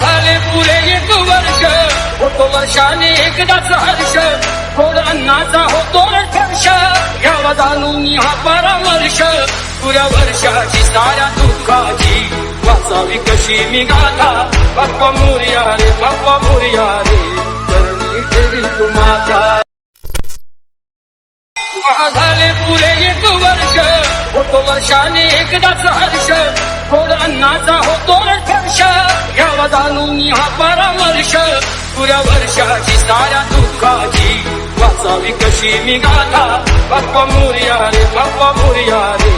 झाले पुरे एक वर्ष होतो वर्षाने एकदाच हर्ष. थोड अन्नाचा होतो स्पर्श घ्यावा जाणून हा परामर्श. पुऱ्या वर्षाची साऱ्या दुःखाची वाचावी कशी मी गाथा. बाप्पा मोर्या रे बाप्पा मोर्या रे. करणी ठेवी तुम्हाला झाले पुरे एक वर्ष होतो वर्षाने एकदाच हर्ष. थोड होतो स्पर्श घ्यावा जाणून हा परामर्श. पुऱ्या वर्षाची साऱ्या दुःखाची वाचावी कशी मी गाथा. बाप्पा मोर्या रे बाप्पा मोर्या रे.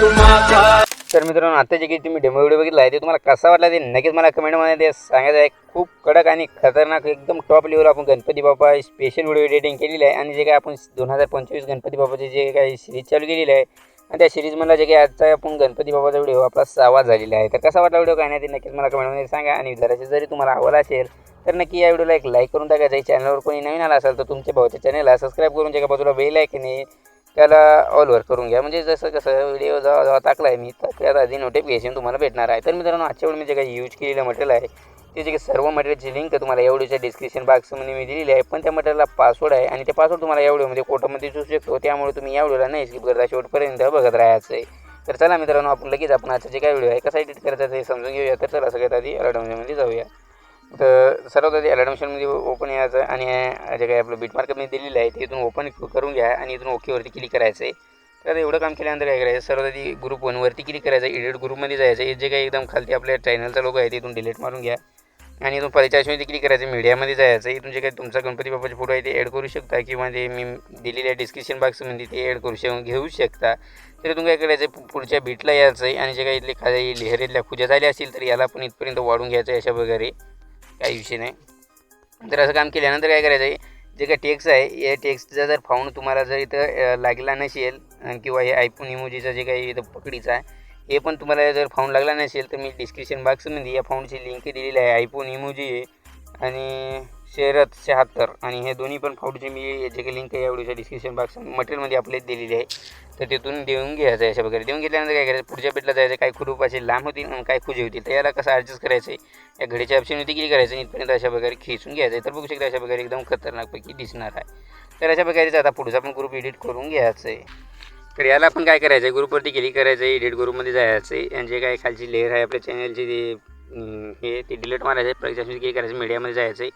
तुम्हाला तर मित्रांनो आता जे काही तुम्ही डेमो व्हिडिओ बघितला आहे ते तुम्हाला कसा वाटला ते नक्कीच मला कमेंटमध्ये ते सांगायचं आहे. खूप कडक आणि खतरनाक एकदम टॉप लेवल आपण Ganpati Bappa special video editing केलेली आहे. आणि जे काही आपण दोन हजार पंचवीस गणपती बाप्पाचे जे काही सिरीज चालू केलेली आहे आणि त्या सिरीजमधला जे काही आजचा आपण गणपती बाबाचा व्हिडिओ आपला सहावा झालेला आहे. तर कसा वाटला व्हिडिओ काय नाही ते नक्कीच मला कमेंटमध्ये सांगा. आणि जराशी जरी तुम्हाला आवड असेल तर नक्की या व्हिडिओला एक लाईक करून टाकायचं आहे चॅनलवर कोणी नवीन आला असेल तर तुमच्या भाऊच्या चॅनलला सबस्क्राईब करून जे बाजूला बेल आहे की नाही त्याला ऑलवर करून घ्या. म्हणजे जसं कसं व्हिडिओ जेव्हा जेव्हा टाकला आहे मी तर त्यात आधी नोटिफिकेशन तुम्हाला भेटणार आहे. तर मित्रांनो आजच्या वेळी मी जे काही यूज केलेलं मटेरियल आहे ते जे काही सर्व मटेरियलची लिंक तुम्हाला एवढीच्या डिस्क्रिप्शन बॉक्समध्ये मी दिलेली आहे. पण त्या मटेरियलला पासवर्ड आहे आणि ते पासवर्ड तुम्हाला या व्हिडिओमध्ये कोटामध्ये दिसू शकतो. त्यामुळे तुम्ही या व्हिडिओला नाही स्किप करता. शेवटपर्यंत बघत राहायचं आहे तर चला मित्रांनो आपण लगेच आपण आजचा जे काय व्हिडिओ आहे कसा एडिट करायचा ते समजून घेऊया. तर चला सगळ्यात आधी अडवण्यामध्ये जाऊया. तर सर्वात आधी ॲडमिशनमध्ये ओपन यायचं आणि जे काही आपलं बीटमार्क मी दिलेलं आहे ते इथून ओपन करून घ्या आणि इथून ओकेवरती क्लिक करायचं आहे तर एवढं काम केल्यानंतर काय करायचं? सर्वात आधी ग्रुप वनवरती क्लिक करायचं. एडिट ग्रुपमध्ये जायचं. जे काही एकदम खालती आपल्या चॅनलचा लोक आहे तिथून इथून डिलीट मारून घ्या. आणि इथून परिचयामध्ये क्लिक करायचं मीडियामध्ये जायचं इथून जे काही तुमचा गणपती बाप्पाचे फोटो आहे ते ॲड करू शकता किंवा ते मी दिलेल्या डिस्क्रिप्शन बॉक्समध्ये ते ॲड करू शक घेऊ शकता. तर इथून काय करायचं आहे, पुढच्या बीटला यायचं आहे आणि जे काही इथले खाली लेहरीतल्या खुजा झाल्या असतील तर याला पण इथपर्यंत वाढून घ्यायचं आहे अशा वगैरे काही विषय नाही. तर असं काम केल्यानंतर काय करायचं आहे जे काही टेक्स्ट आहे या टेक्स्टचा जर फाऊंड तुम्हाला जर इथं लागला नसेल किंवा हे आयफोन इमोजीचा जे काही इथं पकडीचा आहे हे पण तुम्हाला जर फाऊंड लागला नसेल तर मी डिस्क्रिप्शन बॉक्समध्ये या फाऊंडची लिंक दिलेली आहे. आयफोन इमोजी आहे आणि शेरत शहात्तर. आणि हे दोन्ही पण फाऊंडचे मी जे काही लिंक आहे एवढीच्या डिस्क्रिप्शन बॉक्स मटेरियलमध्ये आपले दिलेली आहे. तर तिथून देऊन घ्यायचं आहे अशा प्रकारे. देऊन घेतल्यानंतर काय करायचं? पुढच्या पेटला जायचं काय खुरूप असे लांब होतील आणि काय खुजे होतील. तर याला कसं ॲडजस्ट करायचं आहे या घडीच्या ऑप्शनवरती किती करायचं इथपर्यंत अशा प्रकारे खेचून घ्यायचं आहे. तर बघू शकता अशा प्रकारे एकदम खतरनाकपैकी दिसणार आहे. तर अशा प्रकारेच आता पुढचा पण ग्रुप एडिट करून घ्यायचं आहे. तर याला आपण काय करायचं आहे ग्रुपवरती क्लिक करायचं आहे एडिट ग्रुपमध्ये जायचं आहे आणि जे काय खालची लेअर आहे आपल्या चॅनलची ते हे ते डिलीट मारायचं आहे प्रत्यक्षात क्लिक करायचं मीडियामध्ये जायचं आहे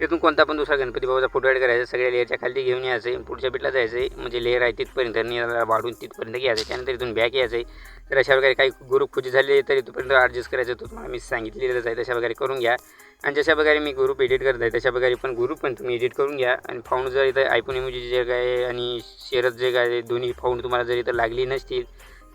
तिथून कोणता पण दुसरा गणपती बाबाचा फोटो ॲड करायचा सगळ्या लेअरच्या खाली घेऊन यायचं आहे पुढच्या बीटला जायचं आहे म्हणजे लेअर आहे तिथपर्यंत आणि याला वाढून तिथपर्यंत घ्यायचं आहे त्यानंतर इथून बॅक यायचं आहे तर अशा प्रकारे काही ग्रुप खुजी झाले तरी तोपर्यंत ॲडजस्ट करायचं तो तुम्हाला मी सांगितलेलंच आहे तशा प्रकारे करून घ्या. आणि जशा प्रकारे मी ग्रुप एडिट करत आहे तशा प्रकारे पण ग्रुप पण तुम्ही एडिट करून घ्या. आणि फाऊंड जर इथं आयफोन इमोजी जे काय आणि शेअरच जे काय दोन्ही फाऊंड तुम्हाला जर इथं लागली नसतील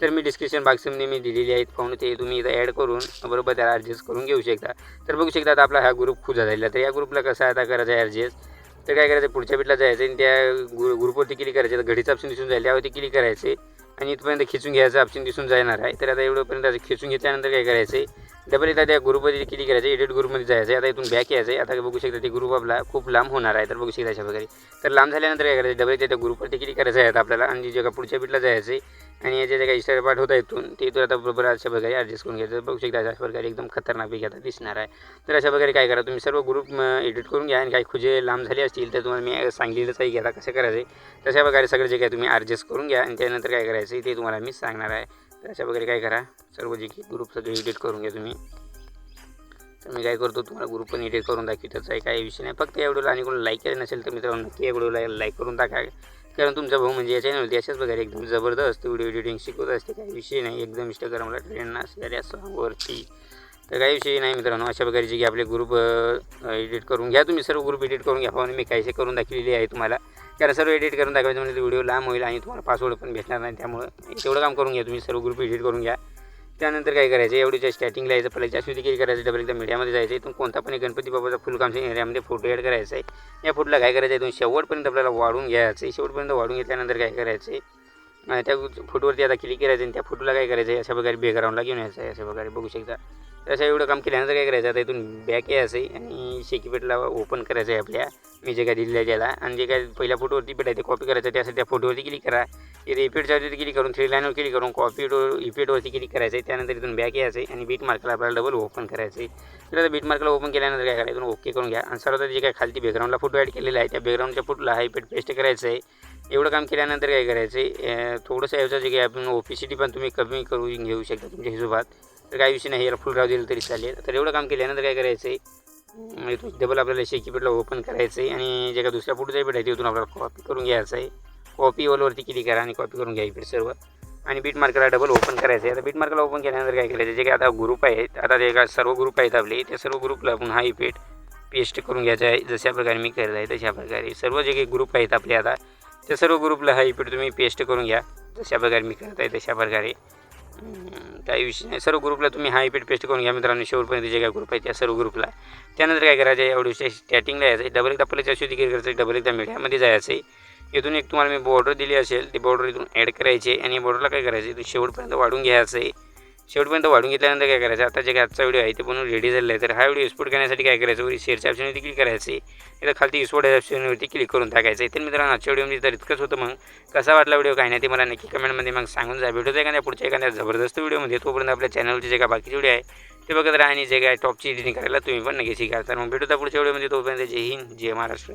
तर मी डिस्क्रिप्शन बॉक्समध्ये मी दिलेली आहेत फाऊंड ते तुम्ही इथं ॲड करून बरोबर त्याला ॲडजस्ट करून घेऊ शकता. तर बघू शकता आता आपला हा ग्रुप खुजा झालेला. तर या ग्रुपला कसं आता करायचं आहे ॲडजस्ट तर काय करायचं? पुढच्या बीटला जायचं आणि त्या ग्रु ग्रुपवरती क्लिक करायचं. तर घडीचा ऑप्शन दिसून जाईल त्यावरती क्लिक करायचे आणि इथपर्यंत खिचून घ्यायचं ऑप्शन दिसून जाणार आहे. तर आता एवढंपर्यंत असं खिचून घेतल्यानंतर काय करायचं आहे डबल एकदा त्या ग्रुपमध्ये क्लिक करायचं एडिट ग्रुपमध्ये जायचं आता इथून बॅक यायचं आहे आता बघू शकता ते ग्रुप आपला खूप लांब होणार आहे. तर बघू शकता अशा प्रकारे. तर लांब झाल्यानंतर काय करायचं डबल त्या ग्रुपवरती क्लिक करायचं आहे आता आपल्याला. आणि जे का पुढच्या बीटला जायचं आहे आणि याचे जे काही इस्टार पाठ होता इथून ते इथून आता बरोबर अशा प्रकारे ॲडजस्ट करून घ्यायचं. बघू शकता अशा प्रकारे एकदम खतरनाकपैकी आता दिसणार आहे. तर अशा प्रकारे काय करा तुम्ही सर्व ग्रुप एडिट करून घ्या आणि काही खुजे लांब झाले असतील तर तुम्हाला मी सांगलेलंच आहे की आता कसं करायचं आहे तशा प्रकारे सगळं जे काय तुम्ही ॲडजस्ट करून घ्या आणि त्यानंतर काय करायचं आहे ते तुम्हाला मी सांगणार आहे. तर अशा प्रकारे काय करा सर्व जे की ग्रुप सगळे एडिट करून घ्या तुम्ही. तर मी काय करतो तुम्हाला ग्रुप पण एडिट करून दाखवतच त्याचा काही विषय नाही. फक्त या व्हिडिओला आणि कोणी लाईक केलं नसेल तर मित्रांनो नक्की या व्हिडिओला लाईक करून टाका. कारण तुमचा भाऊ म्हणजे या चॅनलवरती अशाच प्रकारे एकदम जबरदस्त व्हिडिओ एडिटिंग शिकवत असते काही विषय नाही. एकदम इंस्टाग्रामला ट्रेंड असल्या या सॉंगवरती तर काही विषय नाही मित्रांनो अशा प्रकारे जे की आपले ग्रुप एडिट करून घ्या तुम्ही सर्व ग्रुप एडिट करून घ्या. पाहून मी काहीसे करून दाखवलेली आहे तुम्हाला. कारण सर्व एडिट करून दाखवायचं म्हणजे व्हिडिओ लांब होईल आणि तुम्हाला पासवर्ड पण भेटणार नाही त्यामुळं तेवढं काम करून घ्या तुम्ही सर्व ग्रुप एडिट करून घ्या. त्यानंतर काय करायचं? एवढीच्या स्टार्टिंगला यायचं पहिल्या जास्त क्लिक करायचं? डबल एकदा मीडियामध्ये जायचं. इथून कोणता पण गणपती बाबाचा फुल कामच्या एरियामध्ये फोटो ॲड करायचा आहे या फोटोला काय करायचं आहे इथून शेवटपर्यंत आपल्याला वाढून घ्यायचं आहे शेवटपर्यंत वाढून घेतल्यानंतर काय करायचं आहे त्या फोटोवरती आता क्लिक करायचं आणि त्या फोटोला काय करायचं आहे अशा प्रकारे बॅकग्राऊंडला घेऊन यायचं आहे अशा प्रकारे बघू शकता. तर असं एवढं काम केल्यानंतर काय करायचं? आता इथून बॅक यायचं आहे आणि शेकीपेटला ओपन करायचं आहे आपल्या. मी जे काय दिलेलं आहे त्याला. आणि जे काय पहिल्या फोटोवरती पेट आहे ते कॉपी करायचं त्यासाठी त्या फोटोवरती क्लिक करा. इथे इफेक्टच्यावरती क्लिक करून थ्री लाईनवर क्लिक करून कॉपीडवर रिपीटवरती क्लिक करायचं आहे त्यानंतर इथून बॅक यायचं आहे आणि बीट मार्कला आपल्याला डबल ओपन करायचं. आहे तर आता बीट मार्कला ओपन केल्यानंतर काय करायचं? ओके करून घ्या. आणि सर्वात जे काय खालती बॅकग्राऊंडला फोटो ॲड केलेला आहे त्या बॅकग्राऊंडच्या फोटोला हा पेस्ट करायचं आहे एवढं काम केल्यानंतर काय करायचं आहे थोडंसं याचं जे काही आपण ओपीसीटी पण तुम्ही कमी करून घेऊ शकता तुमच्या हिशोबात. तर काही विषय नाही याला फुल राहू दिलं तरी चालेल. तर एवढं काम केल्यानंतर काय करायचं आहे डबल आपल्याला शेकीपेटला ओपन करायचं आहे आणि जे काय दुसऱ्या फोटोचा पेट आहे तिथून आपल्याला कॉपी करून घ्यायचं आहे कॉपी वरती क्लिक करा आणि कॉपी करून घ्या इकडे सर्व आणि बीट मार्करला डबल ओपन करायचं आहे आता बीट मार्कला ओपन केल्यानंतर काय करायचं जे काय आता ग्रुप आहेत आता जे काय सर्व ग्रुप आहेत आपले त्या सर्व ग्रुपला आपण हा इफेक्ट पेस्ट करून घ्यायचा आहे. जशा प्रकारे मी करत आहे तशा प्रकारे. सर्व जे काही ग्रुप आहेत आपले आता त्या सर्व ग्रुपला हा इफेक्ट तुम्ही पेस्ट करून घ्या. जशा प्रकारे मी करत आहे तशा प्रकारे. काही विषय नाही. सर्व ग्रुपला तुम्ही हा इफेक्ट पेस्ट करून घ्या मित्रांनो. शेवटपर्यंत जे काही ग्रुप आहे त्या सर्व ग्रुपला त्यानंतर काय करायचं आहे? एवढं स्टॅटिंगला यायचं आहे डबल एकदा पहिल्याच्या शुद्धी करायचं आहे डबल एकदा मीडियामध्ये जायचं आहे इथून एक तुम्हाला मी बॉर्डर दिली असेल ती बॉर्डर इथून ॲड करायची आहे. आणि बॉर्डरला काय करायचं इथून शेवटपर्यंत वाढून घ्यायचं आहे. शेवटपर्यंत वाढून घेतल्यानंतर काय करायचं आता जे काय आजचा व्हिडिओ आहे ते बनवून रेडी झालेला आहे. तर हा व्हिडिओ एक्सपोर्ट करण्यासाठी काय करायचं? वरी शेअरच्या ऑप्शनवरती क्लिक करायचं आहे. तर खालती एक्सपोर्ट ऑप्शनवरती क्लिक करून टाकायचं आहे. तर मित्रांनो आजच्या व्हिडिओमध्ये तर इतकंच होतं मग. कसा वाटला व्हिडिओ काय नाही ते मला नक्की कमेंटमध्ये मग सांगून जा. भेटूचं एखाद्या पुढच्या एखाद्या जबरदस्त व्हिडिओमध्ये तोपर्यंत आपल्या चॅनलचे जे काय बाकीचे व्हिडिओ आहे ते बघत राहा आणि जे काय टॉपची एडिटिंग करायला तुम्ही पण नक्की शिका. तर मग भेटूता पुढच्या व्हिडिओमध्ये तोपर्यंत जय हिंद जय महाराष्ट्र.